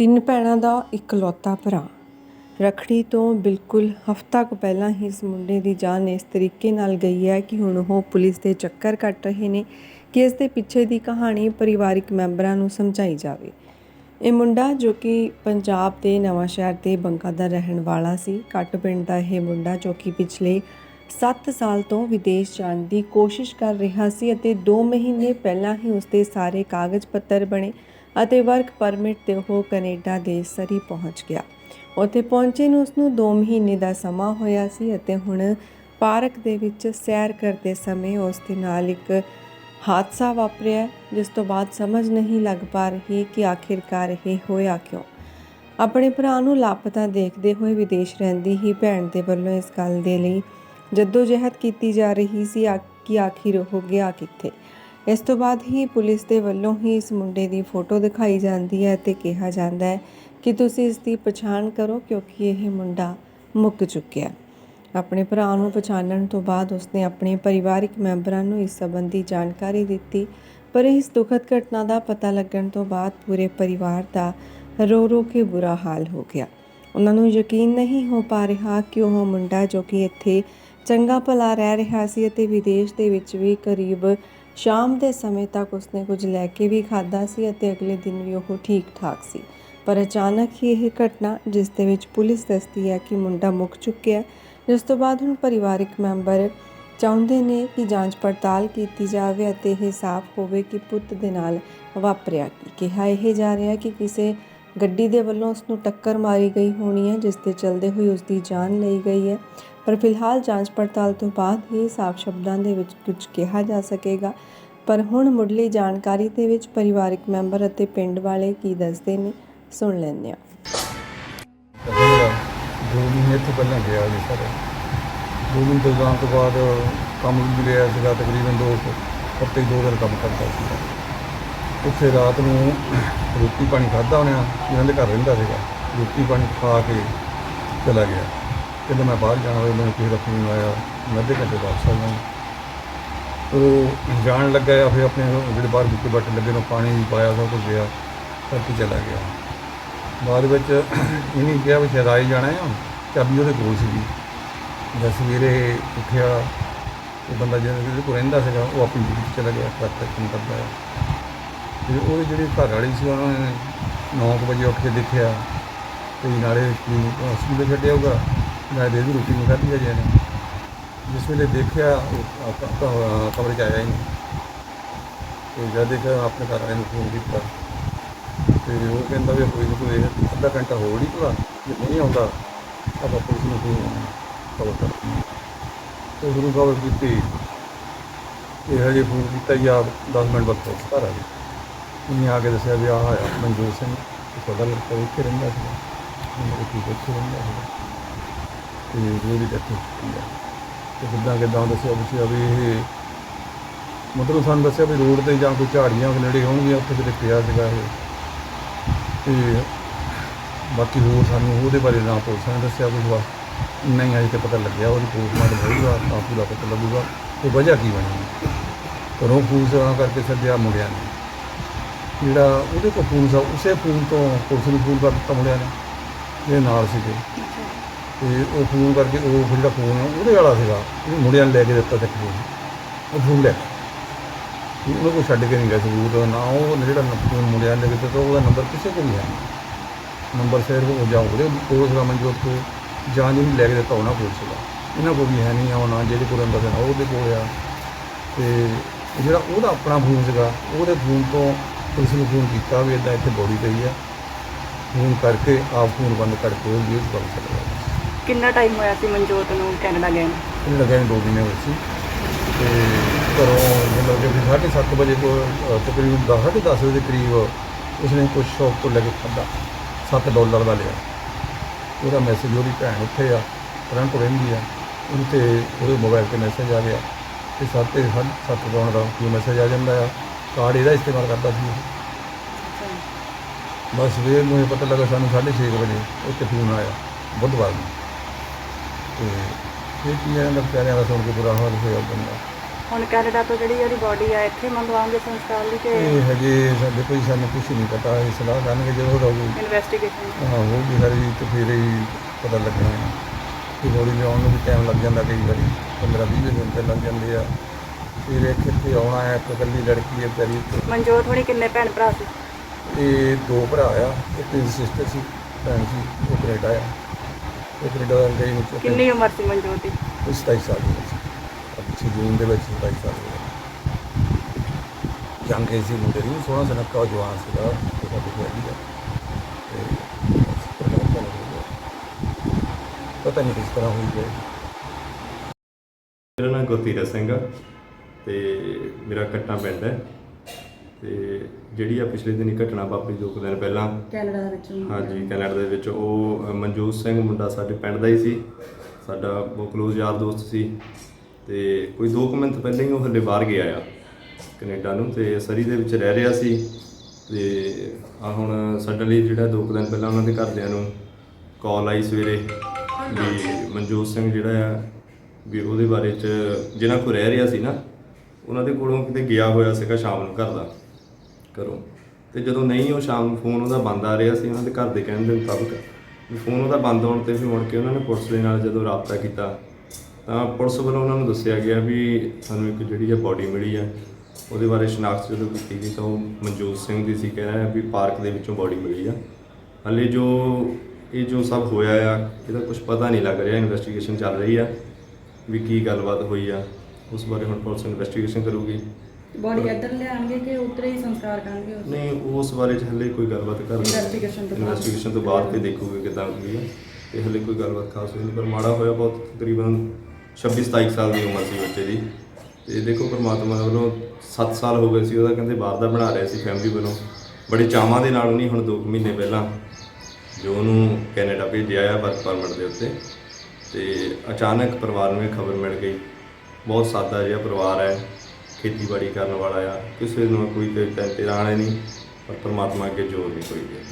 ਤਿੰਨ ਭੈਣਾਂ ਦਾ ਇਕਲੌਤਾ ਭਰਾ। ਰੱਖੜੀ ਤੋਂ ਬਿਲਕੁਲ ਹਫ਼ਤਾ ਕੁ ਪਹਿਲਾਂ ਹੀ ਇਸ ਮੁੰਡੇ ਦੀ ਜਾਨ ਇਸ ਤਰੀਕੇ ਨਾਲ ਗਈ ਹੈ ਕਿ ਹੁਣ ਉਹ ਪੁਲਿਸ ਦੇ ਚੱਕਰ ਕੱਟ ਰਹੇ ਨੇ ਕਿ ਇਸ ਦੇ ਪਿੱਛੇ ਦੀ ਕਹਾਣੀ ਪਰਿਵਾਰਿਕ ਮੈਂਬਰਾਂ ਨੂੰ ਸਮਝਾਈ ਜਾਵੇ। ਇਹ ਮੁੰਡਾ ਜੋ ਕਿ ਪੰਜਾਬ ਦੇ ਨਵਾਂ ਸ਼ਹਿਰ ਦੇ ਬੰਗਾ ਦਾ ਰਹਿਣ ਵਾਲਾ ਸੀ ਕੱਟ ਪਿੰਡ ਦਾ ਇਹ ਮੁੰਡਾ ਜੋ ਕਿ ਪਿਛਲੇ 7 ਸਾਲ ਤੋਂ ਵਿਦੇਸ਼ ਜਾਣ ਦੀ ਕੋਸ਼ਿਸ਼ ਕਰ ਰਿਹਾ ਸੀ ਅਤੇ 2 ਮਹੀਨੇ ਪਹਿਲਾਂ ਹੀ ਉਸਦੇ ਸਾਰੇ ਕਾਗਜ਼ ਪੱਤਰ ਬਣੇ। ਅਤੇ ਵਰਕ ਪਰਮਿਟ ਤੇ ਉਹ ਕੈਨੇਡਾ ਦੇ ਸਰੀ ਪਹੁੰਚ ਗਿਆ। ਉੱਥੇ ਪਹੁੰਚੇ ਨੂੰ ਉਸਨੂੰ 2 ਮਹੀਨੇ ਦਾ ਸਮਾਂ ਹੋਇਆ ਸੀ ਅਤੇ ਹੁਣ ਪਾਰਕ ਦੇ ਵਿੱਚ ਸੈਰ ਕਰਦੇ ਸਮੇਂ ਉਸ ਦੇ ਨਾਲ ਇੱਕ ਹਾਦਸਾ ਵਾਪਰਿਆ, ਜਿਸ ਤੋਂ ਬਾਅਦ ਸਮਝ ਨਹੀਂ ਲੱਗ ਪਾ ਰਹੀ ਕਿ ਆਖਿਰਕਾਰ ਇਹ ਹੋਇਆ ਕਿਉਂ। ਆਪਣੇ ਭਰਾ ਨੂੰ ਲਾਪਤਾ ਦੇਖਦੇ ਹੋਏ ਵਿਦੇਸ਼ ਰਹਿੰਦੀ ਹੀ ਭੈਣ ਦੇ ਵੱਲੋਂ ਇਸ ਗੱਲ ਦੇ ਲਈ ਜਹਿਦ ਕੀਤੀ ਜਾ ਰਹੀ ਸੀ ਕਿ ਆਖਿਰ ਉਹ ਗਿਆ ਕਿੱਥੇ। ਇਸ ਤੋਂ ਬਾਅਦ ਹੀ ਪੁਲਿਸ ਦੇ ਵੱਲੋਂ ਹੀ ਇਸ ਮੁੰਡੇ ਦੀ ਫੋਟੋ ਦਿਖਾਈ ਜਾਂਦੀ ਹੈ ਤੇ ਕਿਹਾ ਜਾਂਦਾ ਹੈ ਕਿ ਤੁਸੀਂ ਇਸ ਦੀ ਪਛਾਣ ਕਰੋ ਕਿਉਂਕਿ ਇਹ ਮੁੰਡਾ ਮੁੱਕ ਚੁੱਕਿਆ ਆਪਣੇ ਭਰਾ ਨੂੰ ਪਛਾਣਨ ਤੋਂ ਬਾਅਦ ਉਸਨੇ ਆਪਣੇ ਪਰਿਵਾਰਿਕ ਮੈਂਬਰਾਂ ਨੂੰ ਇਸ ਸੰਬੰਧੀ ਜਾਣਕਾਰੀ ਦਿੱਤੀ, ਪਰ ਇਸ ਦੁਖਦ ਘਟਨਾ ਦਾ ਪਤਾ ਲੱਗਣ ਤੋਂ ਬਾਅਦ ਪੂਰੇ ਪਰਿਵਾਰ ਦਾ ਰੋ ਰੋ ਕੇ ਬੁਰਾ ਹਾਲ ਹੋ ਗਿਆ। ਉਹਨਾਂ ਨੂੰ ਯਕੀਨ ਨਹੀਂ ਹੋ ਪਾ ਰਿਹਾ ਕਿ ਉਹ ਮੁੰਡਾ ਜੋ ਕਿ ਇੱਥੇ ਚੰਗਾ ਭਲਾ ਰਹਿ ਰਿਹਾ ਸੀ ਅਤੇ ਵਿਦੇਸ਼ ਦੇ ਵਿੱਚ ਵੀ ਕਰੀਬ ਸ਼ਾਮ ਦੇ ਸਮੇਂ ਤੱਕ ਉਸਨੇ ਕੁਝ ਲੈ ਕੇ ਵੀ ਖਾਦਾ ਸੀ ਅਤੇ ਅਗਲੇ ਦਿਨ ਵੀ ਉਹ ਠੀਕ ਠਾਕ ਸੀ। ਪਰ ਅਚਾਨਕ ਹੀ ਇਹ ਘਟਨਾ, ਜਿਸ ਦੇ ਵਿੱਚ ਪੁਲਿਸ ਦੱਸਦੀ ਹੈ ਕਿ ਮੁੰਡਾ ਮੁੱਕ ਚੁੱਕਿਆ ਜਿਸ ਤੋਂ ਬਾਅਦ ਹੁਣ ਪਰਿਵਾਰਕ ਮੈਂਬਰ ਚਾਹੁੰਦੇ ਨੇ ਕਿ ਜਾਂਚ ਪੜਤਾਲ ਕੀਤੀ ਜਾਵੇ ਅਤੇ ਇਹ ਸਾਫ਼ ਹੋਵੇ ਕਿ ਪੁੱਤ ਦੇ ਨਾਲ ਵਾਪਰਿਆ ਕੀ। ਕਿਹਾ ਇਹ ਜਾ ਰਿਹਾ ਕਿ ਕਿਸੇ ਗੱਡੀ ਦੇ ਵੱਲੋਂ ਉਸ ਨੂੰ ਟੱਕਰ ਮਾਰੀ ਗਈ ਹੋਣੀ ਹੈ, ਜਿਸ ਦੇ ਚਲਦੇ ਹੋਈ ਉਸ ਦੀ ਜਾਨ ਲਈ ਗਈ ਹੈ। ਪਰ ਫਿਲਹਾਲ ਜਾਂਚ ਪੜਤਾਲ ਤੋਂ ਬਾਅਦ ਹੀ ਸਾਫ਼ ਸ਼ਬਦਾਂ ਦੇ ਵਿੱਚ ਕੁਝ ਕਿਹਾ ਜਾ ਸਕੇਗਾ। ਪਰ ਹੁਣ ਮੁੱਢਲੀ ਜਾਣਕਾਰੀ ਦੇ ਵਿੱਚ ਪਰਿਵਾਰਕ ਮੈਂਬਰ ਅਤੇ ਪਿੰਡ ਵਾਲੇ ਕੀ ਦੱਸਦੇ ਨੇ, ਸੁਣ ਲੈਂਦੇ ਹਾਂ। ਦੋ ਮਹੀਨੇ ਤੋਂ ਪਹਿਲਾਂ ਗਿਆ ਜੀ ਸਰ। ਦੋ ਮਹੀਨੇ ਤੋਂ ਜਾਣ ਤੋਂ ਬਾਅਦ ਕੰਮ ਵੀ ਮਿਲਿਆ ਸੀਗਾ, ਤਕਰੀਬਨ ਦੋ ਕੁ ਹਫ਼ਤੇ ਦੋ ਦਿਨ ਕੰਮ ਕਰਦਾ ਸੀਗਾ। ਉੱਥੇ ਰਾਤ ਨੂੰ ਰੋਟੀ ਪਾਣੀ ਖਾਧਾ ਉਹਨੇ, ਇਹਨਾਂ ਦੇ ਘਰ ਰਹਿੰਦਾ ਸੀਗਾ। ਰੋਟੀ ਪਾਣੀ ਖਾ ਕੇ ਚਲਾ ਗਿਆ। ਕਹਿੰਦੇ ਮੈਂ ਬਾਹਰ ਜਾਣਾ ਹੋਇਆ, ਮੈਨੂੰ ਕਿਸੇ ਦਾ ਫੋਨ ਆਇਆ। ਮੈਂ ਅੱਧੇ ਘੰਟੇ ਵਾਪਸ ਆ ਜਾਵਾਂ ਉਹ ਜਾਣ ਲੱਗਾ ਆ ਫਿਰ ਆਪਣੇ ਜਿਹੜੇ ਬਾਹਰ ਬੁੱਕੇ ਬੱਟ ਲੱਗੇ ਨੂੰ ਪਾਣੀ ਵੀ ਪਾਇਆ, ਸਭ ਕੁਝ ਗਿਆ ਕਰਕੇ ਚਲਾ ਗਿਆ। ਬਾਅਦ ਵਿੱਚ ਇਹਨੇ ਕਿਹਾ ਵੀ ਸ਼ਾਇਦ ਆਈ ਜਾਣਾ ਆ ਚਾਬੀ ਉਹਦੇ ਕੋਲ ਸੀਗੀ। ਜਦ ਸਵੇਰੇ ਉੱਠਿਆ, ਉਹ ਬੰਦਾ ਜਿਹਦੇ ਕੋਲ ਰਹਿੰਦਾ ਸੀਗਾ, ਉਹ ਆਪਣੀ ਡਿਊਟੀ 'ਤੇ ਚਲਾ ਗਿਆ, ਟਰੱਕ ਤੇ ਕੰਮ ਕਰਦਾ ਹੈ। ਤੇ ਉਹਦੇ ਜਿਹੜੇ ਘਰ ਵਾਲੀ ਸੀ, ਉਹਨਾਂ ਨੇ 9 ਵਜੇ ਉੱਠ ਕੇ ਦੇਖਿਆ ਤੇ ਨਾਲੇ ਕੀ ਸਕੂਲੇ ਛੱਡਿਆ ਹੋਊਗਾ। ਮੈਂ ਡੇਲੀ ਦੀ ਰੋਟੀ ਨਹੀਂ ਖਾਧੀ ਅਜੇ ਨੇ ਜਿਸ ਵੇਲੇ ਦੇਖਿਆ, ਉਹ ਕਮਰੇ 'ਚ ਆਇਆ ਹੀ ਨਹੀਂ। ਤੇ ਜਦ ਦੇਖਿਆ, ਆਪਣੇ ਘਰ ਵਾਲੇ ਨੂੰ ਫੋਨ ਕੀਤਾ। ਤੇ ਉਹ ਕਹਿੰਦਾ ਵੀ ਕੋਈ ਨਹੀਂ ਕੋਈ ਇਹ ਅੱਧਾ ਘੰਟਾ ਹੋਰ ਹੀ ਭਲਾ, ਜੇ ਨਹੀਂ ਆਉਂਦਾ, ਆਪਾਂ ਪੁਲਿਸ ਨੂੰ ਫੋਨ ਖਬਰ ਕਰ ਤੇ ਗੁਰੂ ਖਬਰ ਕੀਤੀ ਤੇ ਹਜੇ ਫੋਨ ਕੀਤਾ ਹੀ ਆ 10 ਮਿੰਟ ਬਾਅਦ ਪੁਲਿਸ ਘਰ ਆ ਗਈ। ਉਹਨੇ ਆ ਕੇ ਦੱਸਿਆ ਵੀ ਆਹ ਆਇਆ, ਮਨਜੋਤ ਸਿੰਘ, ਤੁਹਾਡਾ ਲੜਕਾ ਇੱਥੇ ਰਹਿੰਦਾ ਸੀ ਮੇਰੇ ਕੋਲ ਇੱਥੇ ਰਹਿੰਦਾ ਸੀ ਤੇ ਉਹਦੀ ਡੈਥ ਹੋ ਚੁੱਕੀ ਆ ਤੇ ਕਿੱਦਾਂ ਕਿੱਦਾਂ ਦੱਸਿਆ ਪੁੱਛਿਆ ਵੀ ਇਹ ਮਤਲਬ ਸਾਨੂੰ ਦੱਸਿਆ ਵੀ ਰੋਡ ਤੇ ਜਾਂ ਕੋਈ ਝਾੜੀਆਂ ਨੇੜੇ ਹੋਣਗੀਆਂ, ਉੱਥੇ ਕਿਤੇ ਪਿਆ ਸੀਗਾ ਇਹ। ਤੇ ਬਾਕੀ ਹੋਰ ਸਾਨੂੰ ਉਹਦੇ ਬਾਰੇ ਨਾ ਪੁਲਿਸ ਨੇ ਦੱਸਿਆ ਕੁਝ ਵਾ, ਨਹੀਂ ਅਜੇ ਤੇ ਪਤਾ ਲੱਗਿਆ, ਉਹਦੀ ਪੋਸਟਮਾਰਟਮ ਹੋਊਗਾ, ਤਾਂ ਪੂਰਾ ਪਤਾ ਲੱਗੂਗਾ ਕਿ ਵਜ੍ਹਾ ਕੀ ਬਣੀ? ਘਰੋਂ ਫੋਨ ਸੇਵਾ ਕਰਕੇ ਸੱਦਿਆ ਮੁੰਡਿਆਂ ਨੇ। ਜਿਹੜਾ ਉਹਦੇ ਕੋਲ ਫੋਨ ਸੀ, ਉਸੇ ਫੋਨ ਤੋਂ ਪੁਲਿਸ ਨੂੰ ਫੋਨ ਕਰ ਦਿੱਤਾ ਮੁੰਡਿਆਂ ਨੇ, ਇਹ ਨਾਲ ਸੀਗੇ। ਤੇ ਉਹ ਫੋਨ ਕਰਕੇ ਉਹ ਜਿਹੜਾ ਫੋਨ ਆ, ਉਹਦੇ ਵਾਲਾ ਸੀਗਾ ਉਹ ਮੁੰਡਿਆਂ ਨੇ ਲੈ ਕੇ ਦਿੱਤਾ ਚੱਕ ਫੋਨ ਉਹ ਫੋਨ ਲੈ ਗਏ। ਉਹਨੂੰ ਕੋਈ ਛੱਡ ਕੇ ਨਹੀਂ ਗਿਆ ਸਬੂਤ ਨਾ ਉਹ ਜਿਹੜਾ ਫੋਨ ਮੁੰਡਿਆਂ ਨੇ ਦਿੱਤਾ ਤਾਂ ਉਹਦਾ ਨੰਬਰ ਕਿਸੇ ਕੋਲ ਨਹੀਂ ਹੈ। ਨੰਬਰ ਸਿਰਫ ਉਹ ਜਾਂ ਉਹਦੇ ਕੋਲ ਸੀਗਾ ਮਨਜੋਤ ਕੋਲ ਜਾਂ ਜਿਹਨੂੰ ਲੈ ਕੇ ਦਿੱਤਾ ਉਹਨਾਂ ਕੋਲ ਸੀਗਾ। ਇਹਨਾਂ ਕੋਲ ਵੀ ਹੈ ਨਹੀਂ ਆ ਉਹ ਨਾ ਜਿਹਦੇ ਕੋਲ ਅੰਦਰ ਸੀ ਉਹਦੇ ਕੋਲ ਆ। ਤੇ ਜਿਹੜਾ ਉਹਦਾ ਆਪਣਾ ਫੋਨ ਸੀਗਾ ਉਹਦੇ ਫੋਨ ਤੋਂ ਪੁਲਿਸ ਨੂੰ ਫੋਨ ਕੀਤਾ ਵੀ ਇਦਾਂ ਇੱਥੇ ਬੋਡੀ ਪਈ ਆ। ਫੋਨ ਕਰਕੇ ਆਪ ਫੋਨ ਬੰਦ ਕਰਕੇ ਉਹ ਯੂਜ਼ ਕਰ ਸਕਦਾ ਕਿੰਨਾ ਟਾਈਮ ਹੋਇਆ ਸੀ ਮਨਜੋਤ ਨੂੰ ਕੈਨੇਡਾ ਗਏ ਨੂੰ? ਇਹ ਲੱਗੇ ਨੇ ਦੋ ਮਹੀਨੇ ਹੋਏ ਸੀ। ਤੇ ਘਰੋਂ ਮਤਲਬ ਕਿ ਵੀ ਸਾਢੇ ਸੱਤ ਵਜੇ ਕੋਲ ਅ, ਤਕਰੀਬਨ ਦਸ ਸਾਢੇ ਦਸ ਵਜੇ ਦੇ ਕਰੀਬ ਉਸਨੇ ਕੁਝ ਸ਼ੌਪ ਤੋਂ ਲੈ ਕੇ ਖਾਧਾ 7 ਡਾਲਰ ਦਾ ਲਿਆ। ਉਹਦਾ ਮੈਸੇਜ ਉਹਦੀ ਭੈਣ ਉੱਥੇ ਆ ਟੋਰਾਂਟੋ ਰਹਿੰਦੀ ਆ। ਉਹਦੇ ਤੇ ਉਹਦੇ ਮੋਬਾਈਲ ਤੇ ਮੈਸੇਜ ਆ ਗਿਆ। ਤੇ ਸੱਤ ਤੇ ਸਾਢੇ ਸੱਤ ਪਾਉਣ ਦਾ ਕੀ ਮੈਸੇਜ ਆ ਜਾਂਦਾ ਆ। ਕਾਰਡ ਇਹਦਾ ਇਸਤੇਮਾਲ ਕਰਦਾ ਸੀ ਉਹ। ਬਸ ਸਵੇਰ ਨੂੰ ਇਹ ਪਤਾ ਲੱਗਾ ਸਾਨੂੰ 6:30 ਵਜੇ ਉੱਥੇ ਫੋਨ ਆਇਆ ਬੁੱਧਵਾਰ ਨੂੰ। ਤੇ ਇਹ ਹੈ ਨਾ ਪਿਆਰਿਆਂ ਦਾ ਸੁਣ ਕੇ ਬੁਰਾ ਹਾਲ ਹੋਇਆ ਬੰਦਾ। ਹੁਣ ਕੈਨੇਡਾ ਤੋਂ ਜਿਹੜੀ ਉਹਦੀ ਬਾਡੀ ਆ ਇੱਥੇ ਮੰਗਵਾਉਂਗੇ ਸੰਸਕਾਰ ਲਈ ਕਿ ਇਹ ਹਜੇ ਸਾਡੇ ਕੋਈ ਸਾਨੂੰ ਕੁਝ ਨਹੀਂ ਪਤਾ ਇਹ ਸਲਾਹ ਕਰਨਗੇ ਜਦੋਂ ਰਹੂ ਇਨਵੈਸਟੀਗੇਸ਼ਨ ਹਾਂ ਉਹ ਵੀ ਸਾਰੀ ਤੇ ਫਿਰ ਹੀ ਪਤਾ ਲੱਗਣਾ ਹੈ। ਕਿ ਬੋਡੀ ਲਿਆਉਣ ਨੂੰ ਵੀ ਟਾਈਮ ਲੱਗ ਜਾਂਦਾ ਕਈ ਵਾਰੀ 15 20 ਦਿਨ ਤੇ ਲੱਗ ਜਾਂਦੇ ਆ। ਫਿਰ ਇੱਕ ਇੱਥੇ ਆਉਣਾ ਹੈ ਇੱਕ ਇਕੱਲੀ ਲੜਕੀ ਹੈ ਵਿਚਾਰੀ। ਮਨਜੋਤ ਹੁਣੀ ਕਿੰਨੇ ਭੈਣ ਭਰਾ ਸੀ? ਇਹ ਦੋ ਭਰਾ ਆ ਇੱਕ ਦੀ ਸਿਸਟਰ ਸੀ ਭੈਣ ਸੀ ਉਹ ਕੈਨੇਡਾ ਆ। ਉਹ ਕੈਨੇਡਾ ਗਈ ਨੂੰ ਚੁੱਕ ਕਿੰਨੀ ਉਮਰ ਸੀ ਮਨਜੋਤ ਦੀ? ਉਹ 27 ਸਾਲ ਦੀ ਸੀ। ਅੱਛੀ ਜੂਨ ਦੇ ਵਿੱਚ 27 ਸਾਲ ਦੀ ਜੰਗ ਕੇ ਸੀ ਮੁੰਡੇ ਨੂੰ ਸੋਹਣਾ ਸੁਨੱਖਾ ਜਵਾਨ ਸੀਗਾ ਉਹਦਾ ਤੇ ਕਿਆ ਹੋ ਗਿਆ। ਪਤਾ ਨਹੀਂ ਕਿਸ ਤਰ੍ਹਾਂ ਹੋਈ ਹੈ। ਮੇਰਾ ਨਾਮ ਗੁਰਤੀਰਤ ਸਿੰਘ ਆ ਤੇ ਮੇਰਾ ਕੱਟਾ ਪਿੰਡ ਹੈ। ਤੇ ਜਿਹੜੀ ਆ ਪਿਛਲੇ ਦਿਨੀ ਘਟਨਾ ਵਾਪਰੀ ਦੋ ਕੁ ਦਿਨ ਪਹਿਲਾਂ ਕੈਨੇਡਾ ਦੇ ਵਿੱਚ। ਹਾਂਜੀ ਕੈਨੇਡਾ ਦੇ ਵਿੱਚ ਉਹ ਅ, ਮਨਜੋਤ ਸਿੰਘ ਮੁੰਡਾ ਸਾਡੇ ਪਿੰਡ ਦਾ ਹੀ ਸੀ। ਸਾਡਾ ਬਹੁਤ ਕਲੋਜ਼ ਯਾਰ ਦੋਸਤ ਸੀ। ਤੇ ਕੋਈ ਦੋ ਕੁ ਮਿੰਟ ਪਹਿਲਾਂ ਹੀ ਉਹ ਹੱਲੇ ਬਾਹਰ ਗਿਆ ਆ ਕੈਨੇਡਾ ਨੂੰ ਤੇ ਸਰੀ ਦੇ ਵਿੱਚ ਰਹਿ ਰਿਹਾ ਸੀ। ਤੇ ਆ ਹੁਣ ਸਡਨਲੀ ਜਿਹੜਾ ਦੋ ਕੁ ਦਿਨ ਪਹਿਲਾਂ ਉਹਨਾਂ ਦੇ ਘਰਦਿਆਂ ਨੂੰ ਕਾਲ ਆਈ ਸਵੇਰੇ ਵੀ ਮਨਜੋਤ ਸਿੰਘ ਜਿਹੜਾ ਆ ਵੀ ਉਹਦੇ ਬਾਰੇ ਚ ਜਿਹਨਾਂ ਕੋਲ ਰਹਿ ਰਿਹਾ ਸੀ ਨਾ ਉਹਨਾਂ ਦੇ ਕੋਲੋਂ ਕਿਤੇ ਗਿਆ ਹੋਇਆ ਸੀਗਾ ਸ਼ਾਮ ਨੂੰ ਘਰ ਦਾ। ਕਰੋ। ਤੇ ਜਦੋਂ ਨਹੀਂ, ਉਹ ਸ਼ਾਮ ਨੂੰ ਫੋਨ ਉਹਦਾ ਬੰਦ ਆ ਰਿਹਾ ਸੀ, ਉਹਨਾਂ ਦੇ ਘਰ ਦੇ ਕਹਿਣ ਦੇ ਮੁਤਾਬਕ। ਵੀ ਫੋਨ ਉਹਦਾ ਬੰਦ ਹੋਣ ਤੇ ਫਿਰ ਮੁੜ ਕੇ ਉਹਨਾਂ ਨੇ ਪੁਲਿਸ ਦੇ ਨਾਲ ਜਦੋਂ ਰਾਬਤਾ ਕੀਤਾ, ਤਾਂ ਪੁਲਿਸ ਵੱਲੋਂ ਉਹਨਾਂ ਨੂੰ ਦੱਸਿਆ ਗਿਆ ਵੀ ਸਾਨੂੰ ਇੱਕ ਜਿਹੜੀ ਹੈ ਬਾਡੀ ਮਿਲੀ ਹੈ ਉਹਦੇ ਬਾਰੇ ਸ਼ਨਾਖਤ ਜਦੋਂ ਕੀਤੀ ਗਈ, ਤਾਂ ਉਹ ਮਨਜੋਤ ਸਿੰਘ ਦੀ ਸੀ, ਕਹਿ ਰਿਹਾ ਵੀ ਪਾਰਕ ਦੇ ਵਿੱਚੋਂ ਬਾਡੀ ਮਿਲੀ ਆ। ਹਲੇ ਜੋ ਇਹ ਜੋ ਸਭ ਹੋਇਆ ਆ, ਇਹਦਾ ਕੁਝ ਪਤਾ ਨਹੀਂ ਲੱਗ ਰਿਹਾ ਇਨਵੈਸਟੀਗੇਸ਼ਨ ਚੱਲ ਰਹੀ ਆ, ਵੀ ਕੀ ਗੱਲਬਾਤ ਹੋਈ ਆ, ਉਸ ਬਾਰੇ ਹੁਣ ਪੁਲਿਸ ਇਨਵੈਸਟੀਗੇਸ਼ਨ ਕਰੂਗੀ। ਬੋਡੀ ਇੱਧਰ ਲਿਆਣਗੇ ਕਿ ਉੱਤਰੇ ਹੀ ਸੰਸਕਾਰ ਕਰਨਗੇ ਉਸ ਨਹੀਂ ਉਸ ਬਾਰੇ ਚ ਹਲੇ ਕੋਈ ਗੱਲਬਾਤ ਕਰ Investigation ਤੋਂ ਬਾਅਦ। ਇਨਵੈਸਟੀਗੇਸ਼ਨ ਤੋਂ ਬਾਅਦ ਫਿਰ ਦੇਖੂਗੇ ਕਿਦਾਂ ਹੋਈ ਹੈ। ਤੇ ਹਲੇ ਕੋਈ ਗੱਲਬਾਤ ਖਾਸ ਹੋਈ ਨਹੀਂ ਪਰ ਮਾੜਾ ਹੋਇਆ ਬਹੁਤ ਤਕਰੀਬਨ 26 27 ਸਾਲ ਦੀ ਉਮਰ ਸੀ ਬੱਚੇ ਦੀ। ਤੇ ਦੇਖੋ ਪਰਮਾਤਮਾ ਵੱਲੋਂ 7 ਸਾਲ ਹੋ ਗਏ ਸੀ ਉਹਦਾ ਕਹਿੰਦੇ ਬਾਹਰ ਦਾ ਬਣਾ ਰਿਹਾ ਸੀ ਫੈਮਿਲੀ ਵੱਲੋਂ। ਬੜੇ ਚਾਵਾਂ ਦੇ ਨਾਲ ਨਹੀਂ ਹੁਣ 2 ਮਹੀਨੇ ਪਹਿਲਾਂ ਜੋ ਉਹਨੂੰ ਕੈਨੇਡਾ ਭੇਜਿਆ ਆ ਵਰਕ ਪਰਮਿਟ ਦੇ ਉੱਤੇ। ਤੇ ਅਚਾਨਕ ਪਰਿਵਾਰ ਨੂੰ ਇਹ ਖਬਰ ਮਿਲ ਗਈ। ਬਹੁਤ ਸਾਦਾ ਜਿਹਾ ਪਰਿਵਾਰ ਹੈ। ਖੇਤੀਬਾੜੀ ਕਰਨ ਵਾਲਾ ਆ, ਕਿਸੇ ਨੂੰ ਕੋਈ ਤੇ ਤੇ ਰਾਣੇ ਨਹੀਂ, ਪਰ ਪਰਮਾਤਮਾ ਅੱਗੇ ਜੋਰ ਨਹੀਂ ਕੋਈ ਦੇ